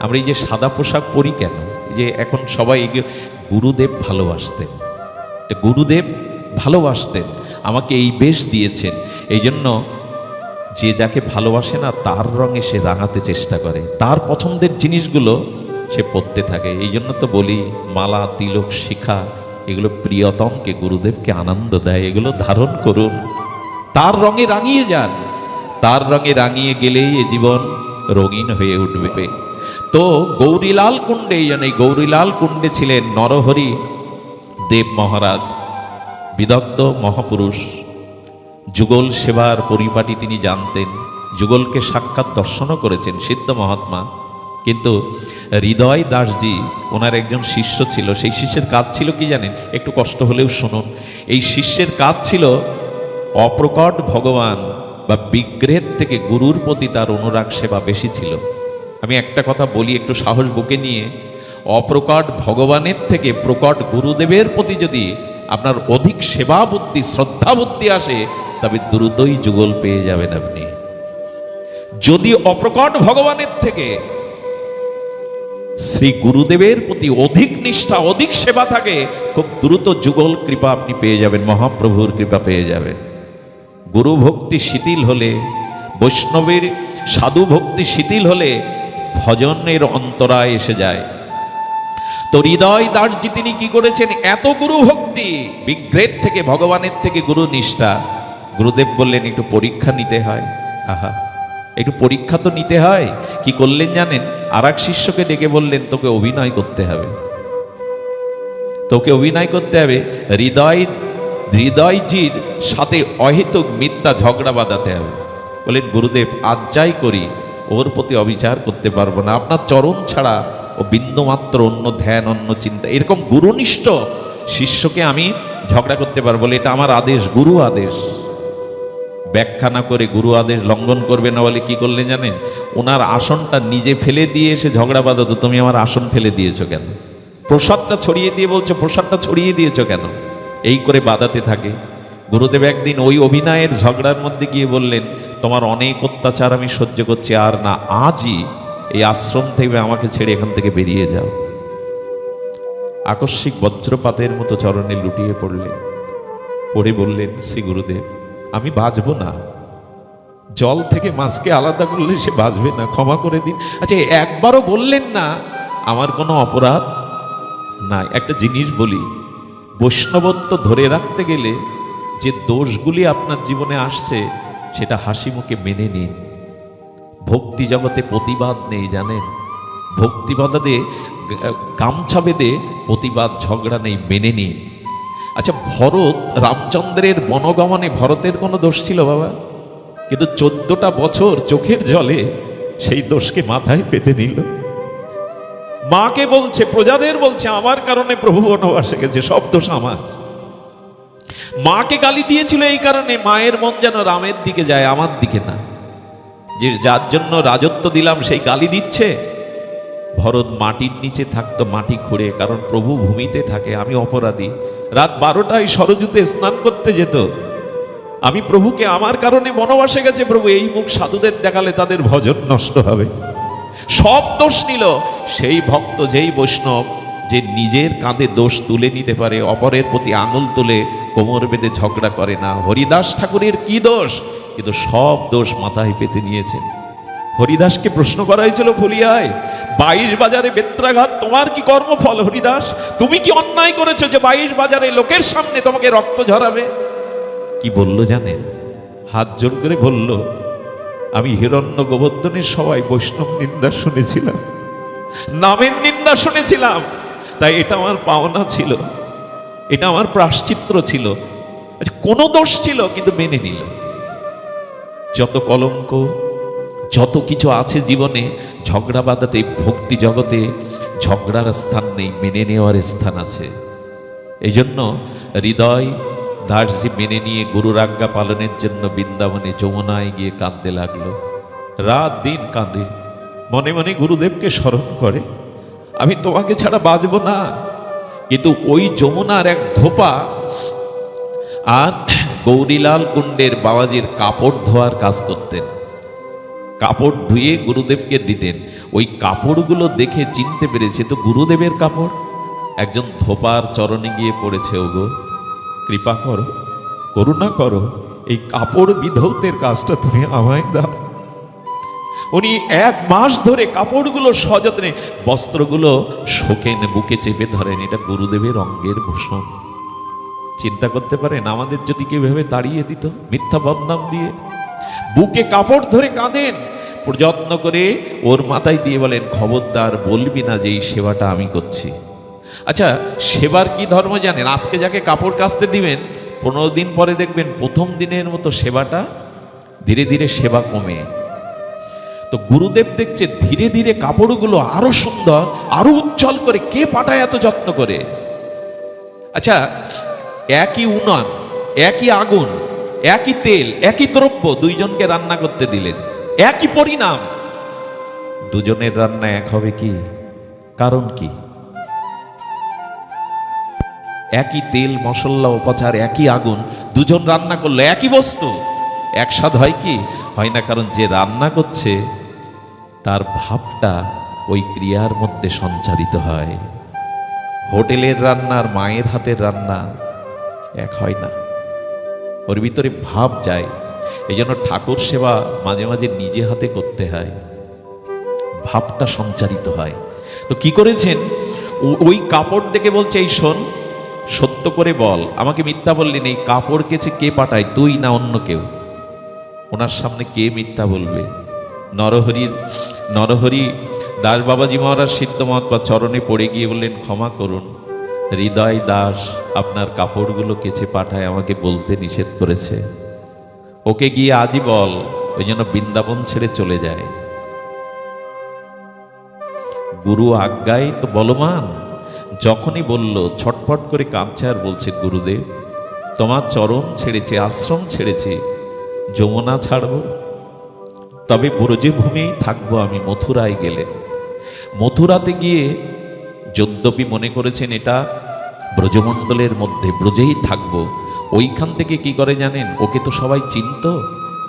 আমরা এই যে সাদা পোশাক পরি কেন? যে এখন সবাই গুরুদেব ভালোবাসতেন। গুরুদেব ভালোবাসতেন, আমাকে এই বেশ দিয়েছেন। এই জন্য যে যাকে ভালোবাসে না, তার রঙে সে রাঙাতে চেষ্টা করে। তার পছন্দের জিনিসগুলো সে পড়তে থাকে। এই জন্য তো বলি, মালা, তিলক, শিখা, এগুলো প্রিয়তমকে, গুরুদেবকে আনন্দ দেয়। এগুলো ধারণ করুন। তার রঙে রাঙিয়ে যান। তার রঙে রাঙিয়ে গেলেই এ জীবন রঙিন হয়ে উঠবে। তো গৌরীলাল কুণ্ডে এই গৌরীলাল কুণ্ডে ছিলেন নরহরি দেব মহারাজ, বিদগ্ধ মহাপুরুষ। যুগল সেবার পরিপাটি তিনি জানতেন, যুগলকে সাক্ষাৎ দর্শনও করেছেন সিদ্ধ মহাত্মা। কিন্তু হৃদয় দাসজি, ওনার একজন শিষ্য ছিল, সেই শিষ্যের কাজ ছিল কি জানেন? একটু কষ্ট হলেও শুনুন। এই শিষ্যের কাজ ছিল অপ্রকট ভগবান বা বিগ্রহের থেকে গুরুর প্রতি তার অনুরাগ সেবা বেশি ছিল। আমি একটা কথা বলি, একটু সাহস বুকে নিয়ে। অপ্রকট ভগবানের থেকে প্রকট গুরুদেবের প্রতি যদি আপনার অধিক সেবা বুদ্ধি, শ্রদ্ধা বুদ্ধি আসে, তবে দ্রুতই যুগল পেয়ে যাবেন আপনি। যদি অপ্রকট ভগবানের থেকে শ্রী গুরুদেবের প্রতি অধিক নিষ্ঠা, অধিক সেবা থাকে, খুব দ্রুত যুগল কৃপা আপনি পেয়ে যাবেন, মহাপ্রভুর কৃপা পেয়ে যাবেন। গুরু ভক্তি শিথিল হলে, বৈষ্ণবের সাধু ভক্তি শিথিল হলে ভজনের অন্তরায় এসে যায়। তো হৃদয় দাসজি তিনি কি করেছেন, এত গুরু ভক্তি বিগ্রেদ থেকে, ভগবানের থেকে গুরু নিষ্ঠা। গুরুদেব বললেন, একটু পরীক্ষা নিতে হয়। আহা, একটু পরীক্ষা তো নিতে হয়। কি করলেন জানেন? আর এক শিষ্যকে ডেকে বললেন, তোকে অভিনয় করতে হবে। তোকে অভিনয় করতে হবে, হৃদয়, হৃদয়জির সাথে অহেতুক মিথ্যা ঝগড়া বাঁধাতে হবে। বলেন গুরুদেব, আজ যাই করি। ওর প্রতি অবিচার করতে পারব না। আপনার চরণ ছাড়া ও বিন্দুমাত্র অন্য ধ্যান, অন্য চিন্তা। এরকম গুরুনিষ্ঠ শিষ্যকে আমি ঝগড়া করতে পারব বলে এটা আমার আদেশ, গুরু আদেশ। ব্যাখ্যা না করে গুরু আদেশ লঙ্ঘন করবে না বলে কি করলেন জানেন? ওনার আসনটা নিজে ফেলে দিয়ে এসে ঝগড়া বাঁধাতো, তুমি আমার আসন ফেলে দিয়েছ কেন? প্রসাদটা ছড়িয়ে দিয়ে বলছো, প্রসাদটা ছড়িয়ে দিয়েছ কেন? এই করে বাধাতে থাকে। গুরুদেব একদিন ওই অভিনয়ের ঝগড়ার মধ্যে গিয়ে বললেন তোমার অনেক অত্যাচার আমি সহ্য করছি, আর না, আজই এই আশ্রম থেকে আমাকে ছেড়ে এখান থেকে বেরিয়ে যাও। আকস্মিক বজ্রপাতের মতো চরণে লুটিয়ে পড়লেন পড়ে বললেন, শ্রী গুরুদেব, আমি বাঁচবো না। জল থেকে মাছকে আলাদা করলে সে বাঁচবে না, ক্ষমা করে দিন। আচ্ছা একবারও বললেন না, আমার কোনো অপরাধ? নাই একটা জিনিস বলি, বৈষ্ণবত্ব ধরে রাখতে গেলে যে দোষগুলি আপনার জীবনে আসছে সেটা হাসি মুখে মেনে নিন। ভক্তি জগতে প্রতিবাদ নেই, জানেন? ভক্তিবাদে গামছা বেঁধে প্রতিবাদ, ঝগড়া নেই, মেনে নিন। আচ্ছা ভরত রামচন্দ্রের বনগমনে ভরতের কোনো দোষ ছিল বাবা? কিন্তু চোদ্দটা বছর চোখের জলে সেই দোষকে মাথায় পেতে নিল। মাকে বলছে, প্রজাদের বলছে, আমার কারণে প্রভু বনবাসে গেছে, সব দোষ আমার। মাকে গালি দিয়েছিল এই কারণে মায়ের মন যেন রামের দিকে যায়, আমার দিকে না। যে যার জন্য রাজত্ব দিলাম, সেই গালি দিচ্ছে। ভরত মাটির নিচে থাকতো, মাটি খুঁড়ে, কারণ প্রভু ভূমিতে থাকে, আমি অপরাধী। রাত বারোটায় সরজুতে স্নান করতে যেত। আমি প্রভুকে, আমার কারণে বনবাসে গেছে প্রভু, এই মুখ সাধুদের দেখালে তাদের ভজন নষ্ট হবে। সব দোষ নিল, সেই ভক্ত, যেই বৈষ্ণব, যে নিজের কাঁধে দোষ তুলে নিতে পারে, অপরের প্রতি আঙুল তুলে কোমর বেঁধে ঝগড়া করে না। হরিদাস ঠাকুরের কি দোষ? কিন্তু সব দোষ মাথায় পেতে নিয়েছেন হরিদাসকে প্রশ্ন করা হয়েছিল ফুলিয়ায়, বাইশ বাজারে বেত্রাঘাত, তোমার কি কর্মফল হরিদাস? তুমি কি অন্যায় করেছ যে বাইশ বাজারে লোকের সামনে তোমাকে রক্ত ঝরাবে? কি বলল জানেন? হাত জোর করে বলল, আমি হিরণ্য গোবর্ধনের সবাই বৈষ্ণব নিন্দা শুনেছিলাম। নামের নিন্দা শুনেছিলাম, তাই এটা আমার পাওনা ছিল। এটা আমার প্রাশ্চিত্র ছিল। আচ্ছা কোনো দোষ ছিল, কিন্তু মেনে নিল। যত কলঙ্ক, যত কিছু আছে জীবনে, ঝগড়া বাঁধাতে, ভক্তি জগতে, ঝগড়ার স্থান নেই, মেনে নেওয়ার স্থান আছে। এই জন্য হৃদয় দাসজি মেনে নিয়ে গুরুর আজ্ঞা পালনের জন্য বৃন্দাবনে যমুনায় গিয়ে কাঁদতে লাগল। রাত দিন কাঁদে। মনে মনে গুরুদেবকে স্মরণ করে, আমি তোমাকে ছাড়া বাঁচব না। কিন্তু ওই যমুনার এক ধোপা আর গৌরীলাল কুণ্ডের বাবাজির কাপড় ধোয়ার কাজ করতেন। কাপড় ধুয়ে গুরুদেবকে দিতেন। ওই কাপড়গুলো দেখে চিনতে পেরেছে তো গুরুদেবের কাপড়। একজন ধোপার চরণে গিয়ে পড়েছে, ওগো, কৃপা করো, করুণা করো, এই কাপড় বিধৌতের কাজটা তুমি আমায় দাও। উনি এক মাস ধরে কাপড়গুলো সযত্নে, বস্ত্রগুলো শোকেন, বুকে চেপে ধরেন। এটা গুরুদেবের অঙ্গের ভূষণ। চিন্তা করতে পারেন, আমাদের যদি কেউ ভেবে তাড়িয়ে দিত, মিথ্যা বদনাম দিয়ে। বুকে কাপড় ধরে কাঁদেন যত্ন করে ওর মাথায় দিয়ে বলেন, খবরদার, বলবি না যে এই সেবাটা আমি করছি। আচ্ছা সেবার কি ধর্ম জানেন? আজকে যাকে কাপড় কাচতে দিবেন, পনেরো দিন পরে দেখবেন প্রথম দিনের মতো সেবাটা ধীরে ধীরে সেবা কমে। তো গুরুদেব দেখছে ধীরে ধীরে কাপড়গুলো আরও সুন্দর, আরও উজ্জ্বল করে কে পাঠায় এত যত্ন করে? আচ্ছা একই উনান, একই আগুন, একই তেল, একই দ্রব্য দুইজনকে রান্না করতে দিলেন। একই পরিণাম। দুজনের রান্না এক হবে কি? কারণ কি? একই তেল, মশলা, উপচার, একই আগুন, দুজন রান্না করল একই বস্তু। একসাথ হয় কি? হয় না, কারণ যে রান্না করছে, তার ভাবটা ওই ক্রিয়ার মধ্যে সঞ্চারিত হয়। হোটেলের রান্নার মায়ের হাতের রান্না এক হয় না। ওর ভিতরে ভাব যায় এই জন্য ঠাকুর সেবা মাঝে মাঝে নিজে হাতে করতে হয়। ভাবটা সঞ্চারিত হয়। তো কি করেছেন? ওই কাপড় দেখে বলছে, এই শোন, সত্য করে বল। আমাকে মিথ্যা বললি নেই। কাপড় কেছে কে পাঠায়? তুই না অন্য কেউ? ওনার সামনে কে মিথ্যা বলবে? নরহরির, নরহরি দাস বাবাজি মহারাজ সিদ্ধমত বা চরণে পড়ে গিয়ে বললেন, ক্ষমা করুন। হৃদয় দাস আপনার কাপড়গুলো কেচে পাঠায়, আমাকে বলতে নিষেধ করেছে। ওকে গিয়ে আজই বল, ওই জন্য বৃন্দাবন ছেড়ে চলে যায়। গুরু আজ্ঞায় তো বলমান যখনই বলল, ছটফট করে কাঁদছে আর বলছে, গুরুদেব, তোমার চরণ ছেড়েছে, আশ্রম ছেড়েছে যমুনা ছাড়ব। তবে ব্রজভূমিই থাকব আমি মথুরায় গেলেন মথুরাতে গিয়ে যদ্যপি মনে করেছেন এটা, ব্রজমণ্ডলের মধ্যে ব্রজেই থাকব। ওইখান থেকে কি করে জানেন? ওকে তো সবাই চিনত।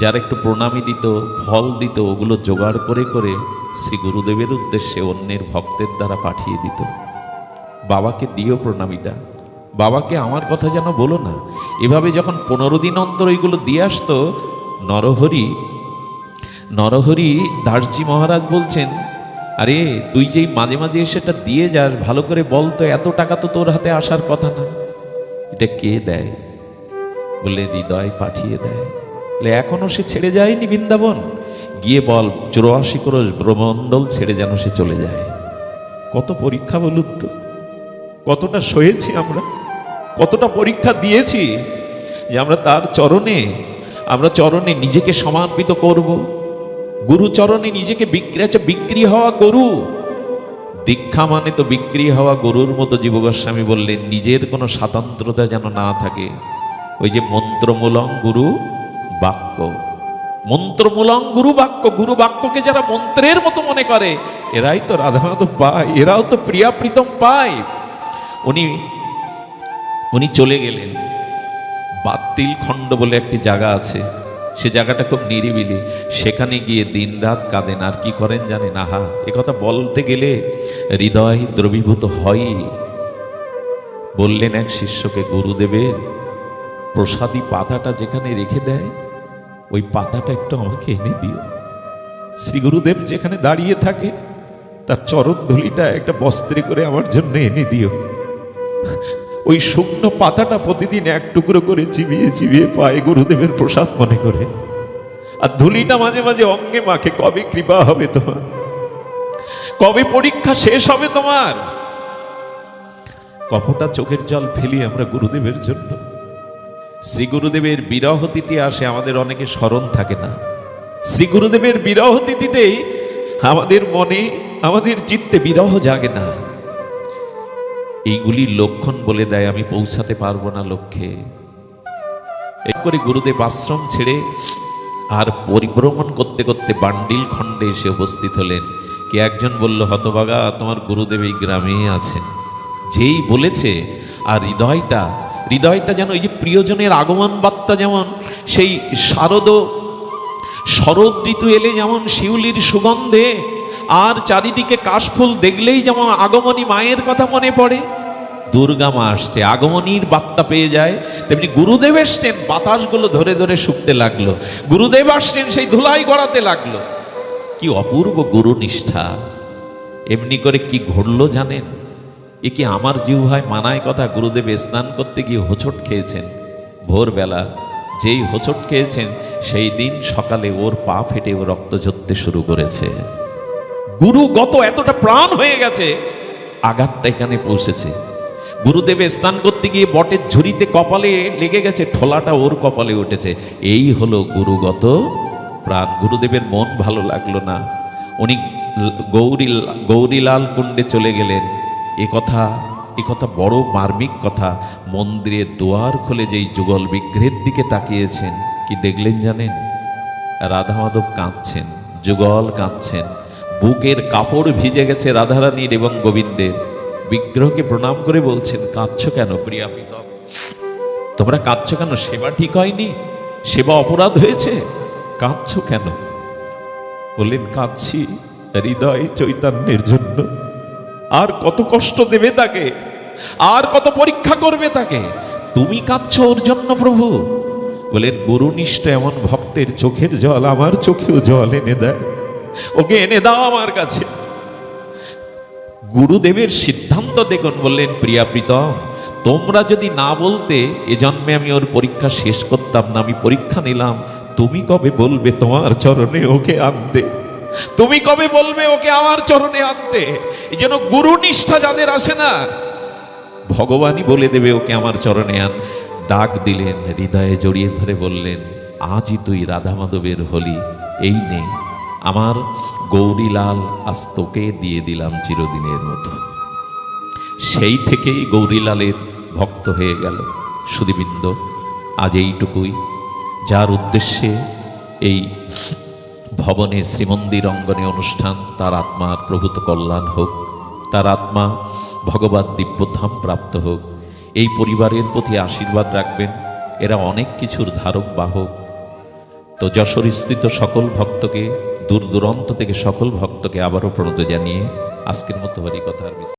যারা একটু প্রণামী দিত, ফল দিত, ওগুলো জোগাড় করে করে শ্রী গুরুদেবের উদ্দেশ্যে অন্যের ভক্তের দ্বারা পাঠিয়ে দিত। বাবাকে দিও প্রণামীটা। বাবাকে আমার কথা যেন বলো না। এভাবে যখন পনেরো দিন অন্তর ওইগুলো দিয়ে আসতো, নরহরি নরহরি দাসজি মহারাজ বলছেন, আরে, তুই যেই মাঝে মাঝে সেটা দিয়ে যাস, ভালো করে বল তো, এত টাকা তো তোর হাতে আসার কথা না। এটা কে দেয়? বলে হৃদয় পাঠিয়ে দেয়। বলে, এখনও সে ছেড়ে যায়নি বৃন্দাবন? গিয়ে বল, চৌরাশি ক্রোশ ব্রহ্মণ্ডল ছেড়ে যেন সে চলে যায়। কত পরীক্ষা বলুন তো। কতটা সয়েছি আমরা। কতটা পরীক্ষা দিয়েছি যে আমরা তার চরণে, আমরা চরণে নিজেকে সমর্পিত করব। গুরু চরণে নিজেকে বিক্রি আচ্ছা বিক্রি হওয়া গরু। দীক্ষা মানে তো বিক্রি হওয়া গরুর মতো জীব গোস্বামী বললেন, নিজের কোনো স্বাতন্ত্রতা যেন না থাকে। ওই যে মন্ত্রমূলং গুরু বাক্য। মন্ত্রমূলং গুরু বাক্য, গুরু বাক্যকে যারা মন্ত্রের মতো মনে করে, এরাই তো রাধা মাধব পায়, এরাও তো প্রিয়া প্রীতম পায়। উনি উনি চলে গেলেন। বাতিল খণ্ড বলে একটি জায়গা আছে। সে জায়গাটা খুব নিরিবিলি। সেখানে গিয়ে দিনরাত কাঁদেন। আর কি করেন জানেন? আহা কথা বলতে গেলে হৃদয় দ্রবীভূত হয় বললেন এক শিষ্যকে, গুরুদেবের প্রসাদী পাতাটা যেখানে রেখে দেয়, ওই পাতাটা একটু আমাকে এনে দিও। শ্রী গুরুদেব যেখানে দাঁড়িয়ে থাকে, তার চরণ ধুলিটা একটা বস্ত্রে করে আমার জন্য এনে দিও। ওই শুকনো পাতাটা প্রতিদিন এক টুকরো করে চিবিয়ে চিবিয়ে পায় গুরুদেবের প্রসাদ মনে করে। আর ধুলিটা মাঝে মাঝে অঙ্গে মাখে, কবে কৃপা হবে তোমার? কবে পরীক্ষা শেষ হবে তোমার? কপটা চোখের জল ফেলি আমরা গুরুদেবের জন্য। শ্রী গুরুদেবের বিরহ তিথি আসে, আমাদের অনেকে স্মরণ থাকে না। শ্রী গুরুদেবের বিরহ তিথিতেই আমাদের মনে, আমাদের চিত্তে বিরহ জাগে না। এইগুলি লক্ষণ বলে দেয়, আমি পৌঁছাতে পারব না লক্ষ্যে। এই করে গুরুদেব আশ্রম ছেড়ে আর পরিভ্রমণ করতে করতে বান্ডিল খণ্ডে এসে উপস্থিত হলেন। কে একজন বলল হতবাগা তোমার গুরুদেব এই গ্রামে আছেন। যেই বলেছে, আর হৃদয়টা হৃদয়টা যেন ওই যে প্রিয়জনের আগমন বার্তা যেমন, সেই শারদ, শরৎ ঋতু এলে যেমন শিউলির সুগন্ধে আর চারিদিকে কাশফুল দেখলেই যেমন আগমনী মায়ের কথা মনে পড়ে। দুর্গা মা আসছে, আগমনীর বার্তা পেয়ে যায়। তেমনি গুরুদেব এসছেন, বাতাসগুলো ধরে ধরে শুকতে লাগল। গুরুদেব আসছেন, সেই ধুলাই গড়াতে লাগল। কি অপূর্ব গুরু নিষ্ঠা এমনি করে কি ঘটলো জানেন? এ কি আমার জিহ্বায় মানায় কথা গুরুদেব স্নান করতে গিয়ে হোঁচট খেয়েছেন? ভোরবেলা যেই হোঁচট খেয়েছেন, সেই দিন সকালে ওর পা ফেটে ও রক্ত ঝরতে শুরু করেছে। গুরু গত এতটা প্রাণ হয়ে গেছে, আঘাতটা এখানে পৌঁছেছে। গুরুদেবে স্নান করতে গিয়ে বটের ঝুড়িতে কপালে লেগে গেছে, ঠোলাটা ওর কপালে উঠেছে। এই হলো গুরুগত প্রাণ। গুরুদেবের মন ভালো লাগল না। উনি গৌরী, গৌরীলাল কুণ্ডে চলে গেলেন। এ কথা এ কথা বড় মার্মিক কথা। মন্দিরের দুয়ার খুলে যেই যুগল বিগ্রহের দিকে তাকিয়েছেন, কি দেখলেন জানেন? রাধা মাধব কাঁদছেন, যুগল কাঁদছেন। বুকের কাপড় ভিজে গেছে রাধারানীর এবং গোবিন্দের। বিগ্রহকে প্রণাম করে বলছেন, কাঁদছ কেন প্রিয়া প্রীতম? তোমরা কাঁদছ কেন? সেবা ঠিক হয়নি? সেবা অপরাধ হয়েছে? কাঁদছ কেন? বললেন, কাঁদছি হৃদয় চৈতন্যের জন্য। আর কত কষ্ট দেবে তাকে? আর কত পরীক্ষা করবে তাকে? তুমি কাঁদছ ওর জন্য প্রভু? বলেন গুরুনিষ্ঠ এমন ভক্তের চোখের জল আমার চোখেও জল এনে দেয়। ওকে এনে দাও আমার কাছে। গুরুদেবের সিদ্ধান্ত দেখুন বললেন, প্রিয়া প্রীতম, তোমরা যদি না বলতে, এ জন্মে আমি ওর পরীক্ষা শেষ করতাম না, আমি পরীক্ষা নিলাম, তুমি কবে বলবে তোমার চরণে ওকে আনতে? তুমি কবে বলবে ওকে আমার চরণে আনতে? এই জন্য গুরু নিষ্ঠা যাদের আসে না, ভগবানই বলে দেবে ওকে আমার চরণে আন। ডাক দিলেন, হৃদয়ে জড়িয়ে ধরে বললেন, আজই তুই রাধা মাধবের হলি, এই নে। আমার গৌরীলাল আজ তোকে দিয়ে দিলাম চিরদিনের মতো। সেই থেকেই গৌরীলালের ভক্ত হয়ে গেল সুদীবৃন্দ আজ এইটুকুই। যার উদ্দেশ্যে এই ভবনে শ্রীমন্দির অঙ্গনে অনুষ্ঠান, তার আত্মার প্রভূত কল্যাণ হোক, তার আত্মা ভগবান দিব্যধাম প্রাপ্ত হোক, এই পরিবারের প্রতি আশীর্বাদ রাখবেন এরা অনেক কিছুর ধারক, বাহক। তো যশোর স্থিত সকল ভক্তকে দূর দূরান্ত থেকে সকল ভক্তকে আবারও প্রণত জানিয়ে আজকের মতো হরি কথা বিস্তার